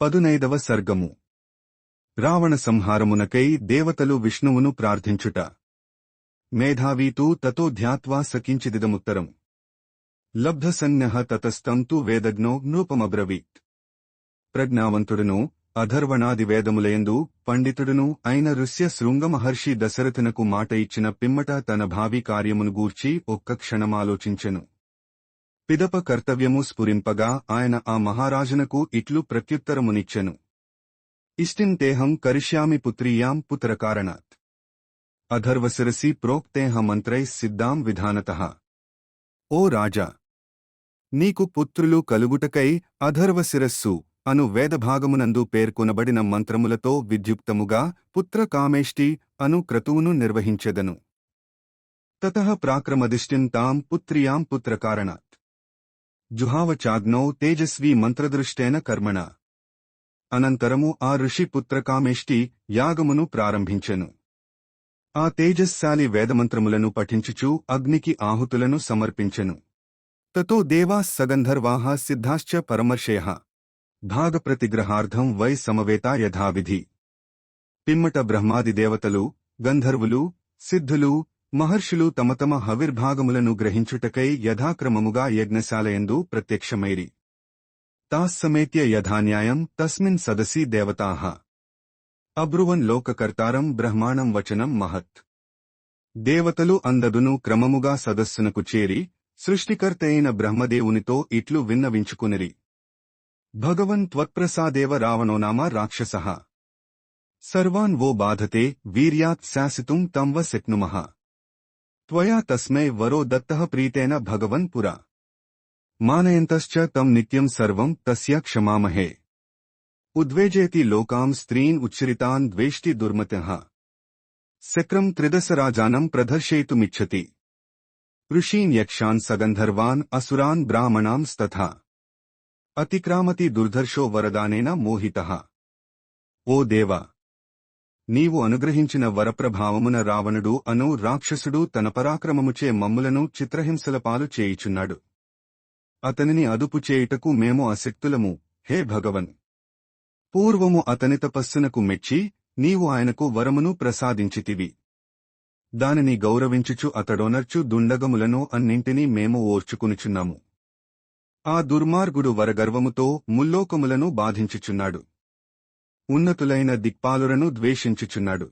పదునైదవ సర్గము. రావణ సంహారమునకై దేవతలు విష్ణువును ప్రార్థించుట. మేధావీతూ తతో ధ్యాత్వా సకించిదిదముత్తరం. లబ్ధసన్యః తతస్తం తు వేదజ్ఞో నృపమబ్రవీత్ ప్రజ్ఞావంతుడును అధర్వణాది వేదములయందు పండితుడును అయిన ఋష్య శృంగ మహర్షి దశరథునకు మాట ఇచ్చిన పిమ్మట తన భావి కార్యమును గూర్చి ఒక్క క్షణమాలోచించెను. పిదప కర్తవ్యము స్ఫురింపగా ఆయన ఆ మహారాజునకు ఇట్లు ప్రత్యుత్తరమునిచ్చెను. ఇష్టిం తేహం కరిష్యామి పుత్రీయాం పుత్రకారణాత్. అధర్వశిరసి ప్రోక్తేహ మంత్రై సిద్ధాం విధానతః. ఓ రాజా! నీకు పుత్రులు కలుగుటకై అధర్వశిరస్సు అను వేదభాగమునందు పేర్కొనబడిన మంత్రములతో విద్యుక్తముగా పుత్రకామేష్టి అను క్రతువును నిర్వహించెదను. తతః ప్రాక్రమదిష్టిం తాం పుత్రియాం పుత్రకారణాత్. జుహావచాగ్నౌ తేజస్వీ మంత్రదృష్టేన కర్మణ. అనంతరము ఆ ఋషిపుత్రకామేష్టి యాగమును ప్రారంభించెను. ఆ తేజస్శాలి వేదమంత్రములను పఠించుచూ అగ్నికి ఆహుతులను సమర్పించెను. తతో దేవాः సగంధర్వాహ సిద్ధాశ్చ పరమర్షయ భాగప్రతిగ్రహార్థం వై సమవేత యథావిధి. పిమ్మట బ్రహ్మాది దేవతలు గంధర్వులు సిద్ధులు మహర్షులు తమ తమ హవిర్భాగములను గ్రహించుటకై యథాక్రమముగా యజ్ఞశాలయందు ప్రత్యక్షమైరి. తాస్సమేత్య యథాన్యాయం తస్మిన్ సదసి దేవతాహ అబ్రువన్ లోకకర్తారం బ్రహ్మాణం వచనం మహత్. దేవతలు అందదును క్రమముగా సదస్సునకు చేరి సృష్టికర్తయైన బ్రహ్మదేవునితో ఇట్లు విన్నవించుకునిరి. భగవన్ త్వత్ప్రసాదేవ రావణో నామ సర్వాన్ వో బాధతే వీర్యాత్ శాసితుం తంవ శక్నుమహ त्वया तस्मै वरो दत्तः प्रीतेन भगवन् पुरा। मानयन्तश्च तं नित्यं सर्वं तस्य क्षमामहे। उद्वेजयति लोकां स्त्रीन् उच्छ्रितान् द्वेष्टि दुर्मतः। सक्रं त्रिदशराजानं प्रदर्शयितुमिच्छति। ऋषीन् यक्षान् सगन्धर्वान् असुरान् ब्राह्मणांस्तथा अतिक्रामति दुर्धर्षो वरदानेन मोहितः। ओ देवा! నీవు అనుగ్రహించిన వరప్రభావమున రావణుడు అను రాక్షసుడు తన పరాక్రమముచే మమ్ములను చిత్రహింసల పాలు చేయుచున్నాడు. అతనిని అదుపు చేయుటకు మేము అశక్తులము హే భగవన్! పూర్వము అతని తపస్సునకు మెచ్చి నీవు ఆయనకు వరమును ప్రసాదించితివి. దానిని గౌరవించుచు అతడొనర్చు దుండగములను అన్నింటినీ మేము ఓర్చుకునుచున్నాము. ఆ దుర్మార్గుడు వరగర్వముతో ముల్లోకములను బాధించుచున్నాడు. ఉన్నతులైన దిక్పాలురను ద్వేషించుచున్నాడు.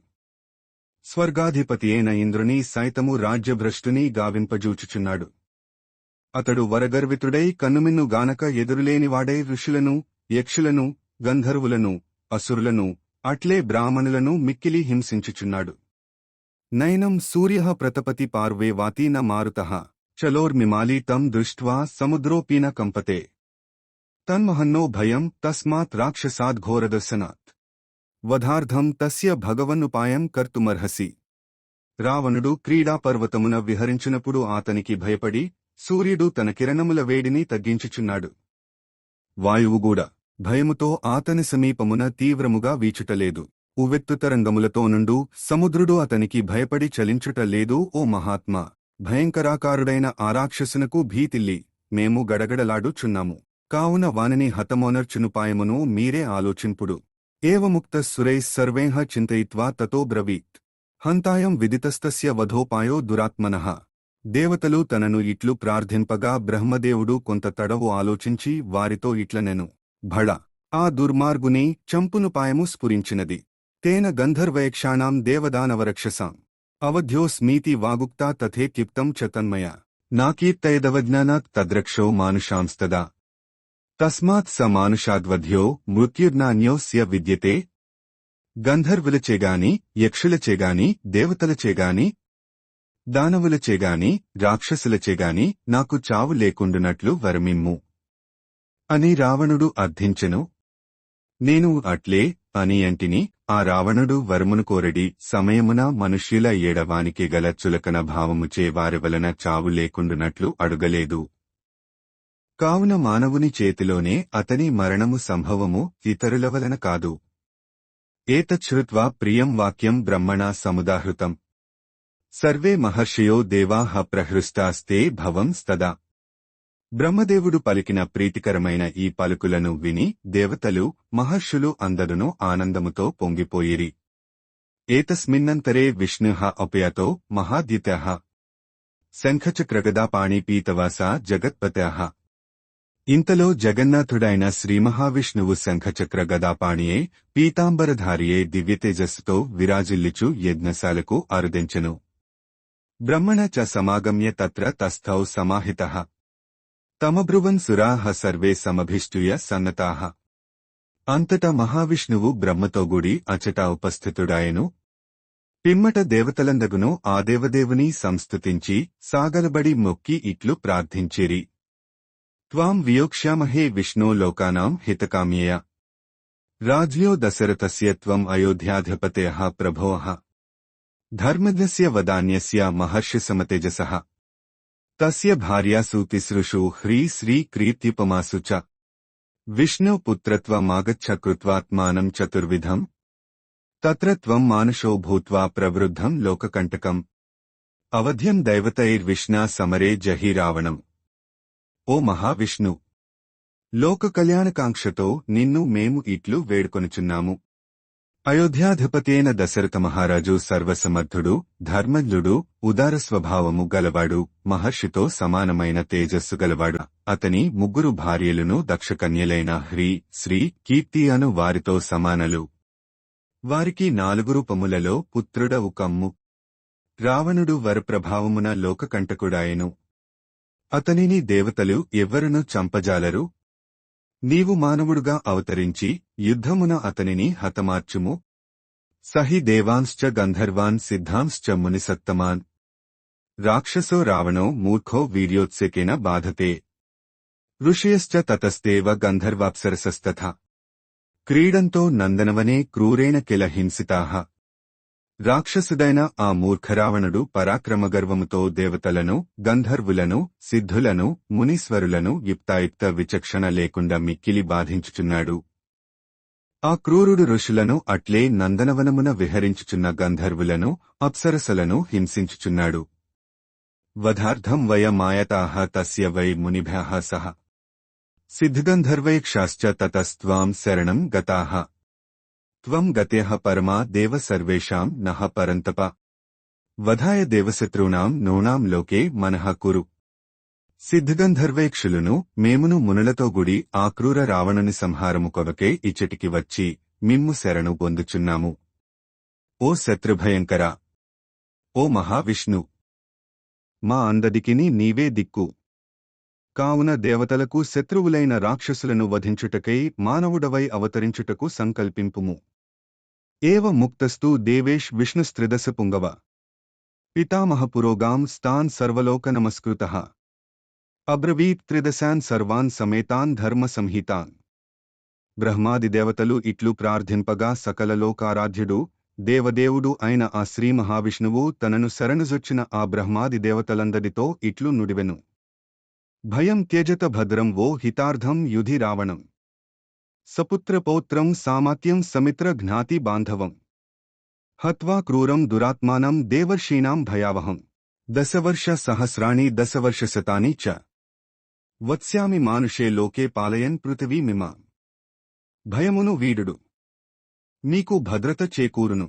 స్వర్గాధిపతి అయిన ఇంద్రుని సైతము రాజ్యభ్రష్టుని గావింపజూచుచున్నాడు. అతడు వరగర్వితుడై కన్నుమిన్ను గానక ఎదురులేనివాడై ఋషులను యక్షులను గంధర్వులను అసురులను అట్లే బ్రాహ్మణులను మిక్కిలి హింసించుచున్నాడు. నైనం సూర్య ప్రతపతి పార్వే వాతీన మారుతః. చలోర్మిమాలి తం దృష్ట్వా సముద్రోపీన కంపతే. తన్మహన్నో భయం తస్మాత్ రాక్షసాద్ఘోరదర్శనాత్ వధార్థం తస్య భగవన్నుపాయం కర్తుమర్హసి రావణుడు క్రీడాపర్వతమున విహరించినప్పుడు ఆతనికి భయపడి సూర్యుడు తన కిరణముల వేడిని తగ్గించుచున్నాడు వాయువుగూడా భయముతో ఆతని సమీపమున తీవ్రముగా వీచుటలేదు। ఉవ్వెత్తుతరంగములతో నుండు సముద్రుడు అతనికి భయపడి చలించుట లేదు ఓ మహాత్మా! భయంకరాకారుడైన ఆరాక్షసునకు భీతిల్లి మేము గడగడలాడుచున్నాము. కావున వానిని హతమోనర్చునుపాయమును మీరే ఆలోచింపుడు. ఏవముక్త సురై సర్వేహ చింతయిత్వా తతో బ్రవీత్. హంతాయం విదితస్తస్య వధోపాయో దురాత్మనః. దేవతలు తనను ఇట్లు ప్రార్థింపగా బ్రహ్మదేవుడు కొంత తడవు ఆలోచించి వారితో ఇట్లనెను. భళ. ఆ దుర్మార్గుని చంపునుపాయము స్ఫురించినది. తేన గంధర్వయక్షాణాం దేవదానవరక్షసాం. అవధ్యోస్మీతి వాగుక్తా తథేత్యుక్తం చ తన్మయ. నాకీర్తయదవజ్ఞానాత్ తద్రక్షో మానుషాంస్తదా. తస్మాత్ స మానుషాద్వధ్యో మృత్యుర్నాణ్యోస్య విద్యతే. గంధర్వులచేగాని యక్షులచేగాని దేవతలచేగాని దానవులచేగాని రాక్షసులచేగాని నాకు చావు లేకుండునట్లు వరమిమ్ము. అని రావణుడు అర్థించెను. నేను అట్లే అని అంటిని ఆ రావణుడు వరమును కోరడి సమయమున మనుష్యుల ఏడవానికి గల చులకన భావముచే వారి వలన చావు లేకుండునట్లు అడుగలేదు. కావున మానవుని చేతిలోనే అతని మరణము సంభవము ఇతరుల వలన కాదు. ఏతచ్ఛ్రుత్వా ప్రియం వాక్యం బ్రహ్మణా సముదాహృతం. సర్వే మహర్షయో దేవాహ ప్రహృష్టాస్తే భవం స్తదా బ్రహ్మదేవుడు పలికిన ప్రీతికరమైన ఈ పలుకులను విని దేవతలు మహర్షులు అందరునూ ఆనందముతో పొంగిపోయిరి. ఏతస్మిన్నంతరే విష్ణుః అపయతో మహాద్యుత. శంఖచక్రగదా పాణిపీతవాస జగత్పత్యాహ ఇంతలో జగన్నాథుడైన శ్రీమహావిష్ణువు శంఖచక్ర గదాపాణియే పీతాంబరధారియే దివ్యతేజస్సుతో విరాజిల్లుచు యజ్ఞశాలకు అరుదెంచెను. బ్రహ్మణ చ సమాగమ్య తత్ర తస్థౌ సమాహితః. తమబ్రువన్ సురాహ సర్వే సమభిష్టుయ సన్నతాహ అంతటా మహావిష్ణువు బ్రహ్మతో గుడి అచట ఉపస్థితుడాయను. పిమ్మట దేవతలందగును ఆ దేవదేవుని సంస్తుతించి సాగలబడి మొక్కి ఇట్లు ప్రార్థించిరి. त्वां वियोक्ष्यामहे विष्णो लोकानां हितकाम्यया। राज्ञो दशरथस्य त्वम् अयोध्याधिपतयः प्रभोः। धर्मदस्य वदान्यस्य महर्षि समतेजसः तस्य भार्यासु तिसृषु ह्री श्री श्रीक्रीत्युपमासु च विष्णुपुत्रत्वमागच्छ कृत्वात्मानं चतुर्विधम्। तत्र त्वम् मानशो भूत्वा प्रवृद्धम् लोककण्टकम्। अवध्यम् दैवतैर्विष्णा समरे जहि रावणम्। ఓ మహావిష్ణు! లోక కళ్యాణకాంక్షతో నిన్ను మేము ఇట్లు వేడుకొనుచున్నాము. అయోధ్యాధిపతైన దశరథ మహారాజు సర్వసమర్థుడు ధర్మజ్ఞుడు ఉదార స్వభావము గలవాడు మహర్షితో సమానమైన తేజస్సు గలవాడు. అతని ముగ్గురు భార్యలను దక్షకన్యలైన హ్రీ శ్రీ కీర్తి అను వారితో సమానలు. వారికి నాలుగు రూపములలో పుత్రుడవు కమ్ము. రావణుడు వరప్రభావమున లోకకంటకుడాయెను. అతనిని దేవతలు ఎవ్వరును చంపజాలరు. నీవు మానవుడుగా అవతరించి యుద్ధమున అతనిని హతమార్చుము. సహి దేవాంశ్చ గంధర్వాన్ సిద్ధాంశ్చ మునిసత్తమాన్. రాక్షసో రావణో మూర్ఖో వీర్యోత్సేకేన బాధతే. ఋషయశ్చ తతస్తేవ గంధర్వాప్సరసస్తథ. క్రీడంతో నందనవనే క్రూరేణ కిల హింసితాః. రాక్షసుడైన ఆ మూర్ఖరావణుడు పరాక్రమగర్వముతో దేవతలను గంధర్వులను సిద్ధులను మునీశ్వరులను యుక్తాయుక్త విచక్షణ లేకుండా మిక్కిలి బాధించుచున్నాడు. ఆ క్రూరుడు ఋషులను అట్లే నందనవనమున విహరించుచున్న గంధర్వులను అప్సరసలను హింసించుచున్నాడు. వధార్థం వయ మాయతాహ తస్య వై మునిభ్యాహ సహ సిద్ధిగంధర్వైక్షాశ్చ తతస్త్వాం శరణం గతాహ త్వం గతేహ పరమా దేవ సర్వేషాం నహ పరంతప. వధాయ దేవశత్రూణాం నూనాం లోకే మనహ కురు. సిద్ధిగంధర్వేక్షులును మేమును మునులతో గుడి ఆ క్రూర రావణుని సంహారము కొరకే ఇచ్చటికి వచ్చి మిమ్ము శరణు పొందుచున్నాము. ఓ శత్రుభయంకర. ఓ మహావిష్ణు. మా అందదికిని నీవే దిక్కు. కావున దేవతలకు శత్రువులైన రాక్షసులను వధించుటకై మానవుడవై అవతరించుటకు సంకల్పింపుము. ఏవ ముక్తస్తు దేవేష్ విష్ణుస్త్రిదశ పుంగవ. పితామహ పురోగాం స్తాన్ సర్వలోక అబ్రవీత్ త్రిదశాన్ సర్వాన్ సమేతాన్ ధర్మ సంహితాన్. బ్రహ్మాది దేవతలు ఇట్లు ప్రార్థింపగా సకల లోకారాధ్యుడు దేవదేవుడు అయిన ఆ శ్రీ మహావిష్ణువు తనను శరణుజొచ్చిన ఆ బ్రహ్మాది దేవతలందరితో ఇట్లు నుడివెను. భయం త్యజత భద్రం వో హితార్థం యుధి రావణం. సపుత్రపౌత్రం సామాత్యం సమిత్ర జ్ఞాతి బాంధవం. హత్వా క్రూరం దురాత్మానం దేవర్షీణాం భయావహం. దశవర్ష సహస్రాణి దశవర్ష శతాని చ. వత్స్యామి మానుషే లోకే పాలయన్ పృథివీమిమ భయమును వీడుడు. నీకు భద్రత చేకూరును.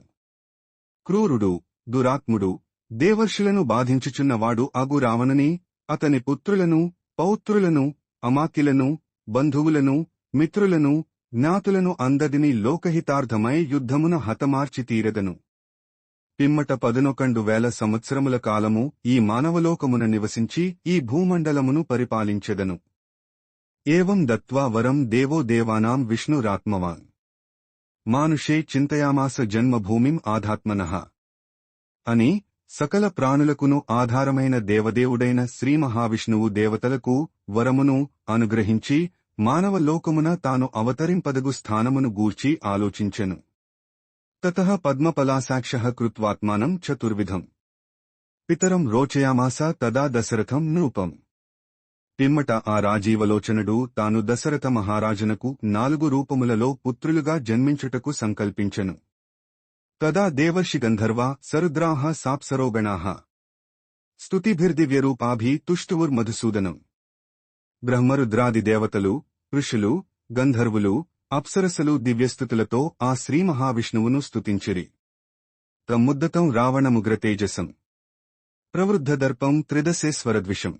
క్రూరుడు దురాత్ముడు దేవర్షులను బాధించుచున్నవాడు అగు రావణని అతని పుత్రులను పౌత్రులను అమాత్యులను బంధువులను మిత్రులను జ్ఞాతులను అందరినీ లోకహితార్థమై యుద్ధమున హతమార్చి తీరదను. పిమ్మట పదునొకండు వేల సంవత్సరముల కాలము ఈ మానవలోకమున నివసించి ఈ భూమండలమును పరిపాలించెదను. ఏవం దత్వా వరం దేవో దేవానాం విష్ణురాత్మవాన్ మానుషే చింతయామాస జన్మభూమిం ఆధాత్మనః. అని సకల ప్రాణులకును ఆధారమైన దేవదేవుడైన శ్రీ మహావిష్ణువు దేవతలకు వరమును అనుగ్రహించి మానవ లోకమున తాను అవతరింపదగు స్థానమును గూర్చి ఆలోచించెను. తత పద్మపలాసాక్ష కృత్వాత్మానం చతుర్విధం. పితరం రోచయామాస తదా దశరథం నృపం. పిమ్మట ఆ రాజీవలోచనుడు తాను దశరథ మహారాజునకు నాలుగు రూపములలో పుత్రులుగా జన్మించుటకు సంకల్పించెను. తదా దేవర్షి గంధర్వా సరుద్రాః సాప్సరోగణాః స్తుతిభిర్దివ్యరూపాభి తుష్టువుర్మధుసూదనం. బ్రహ్మరుద్రాది దేవతలు ఋషులు గంధర్వులు అప్సరసలు దివ్యస్థుతులతో ఆ శ్రీ మహావిష్ణువును స్తుతించిరి. తమ్ముద్దతం రావణముగ్రతేజసం ప్రవృద్ధదర్పం త్రిదశేశ్వరద్విషం.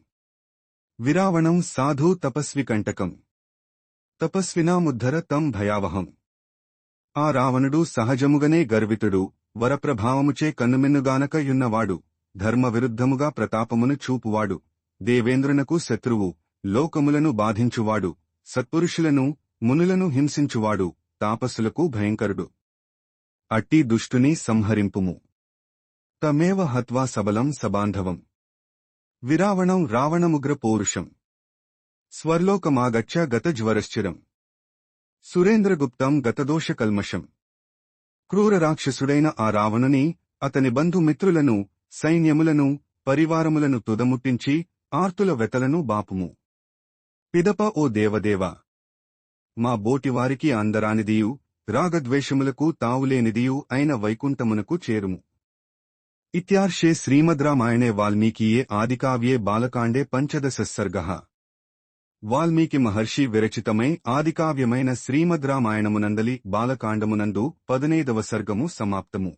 విరావణం సాధూ తపస్వి కంటకం. తపస్వినాముద్ధర తం భయావహం. ఆ రావణుడు సహజముగనే గర్వితుడు వరప్రభావముచే కన్నుమిన్నుగానక యున్నవాడు ధర్మ విరుద్ధముగా ప్రతాపమును చూపువాడు దేవేంద్రునకు శత్రువు లోకములను బాధించువాడు సత్పురుషులను మునులను హింసించువాడు తాపసులకు భయంకరుడు. అట్టి దుష్టుని సంహరింపుము. తమేవ హత్వా సబలం సబాంధవం. విరావణం రావణముగ్ర పౌరుషం. స్వర్లోకమాగచ్చ గతజ్వరశ్చిరం సురేంద్రగుప్తం గతదోషకల్మషం క్రూర రాక్షసుడైన ఆ రావణుని అతని బంధుమిత్రులను సైన్యములను పరివారములను తుదముట్టించి ఆర్తుల వెతలను బాపుము. పిదప ఓ దేవదేవ! మా బోటివారికి అందరానిదియు రాగద్వేషములకు తావులేనిదియు అయిన వైకుంఠమునకు చేరుము. ఇత్యార్షే శ్రీమద్రామాయణే వాల్మీకియే ఆదికావ్యే బాలకాండే పంచదశ సర్గః వాల్మీకి మహర్షి విరచితమై ఆదికావ్యమైన శ్రీమద్రామాయణమునందలి బాలకాండమునందు పదనైదవ సర్గము సమాప్తము.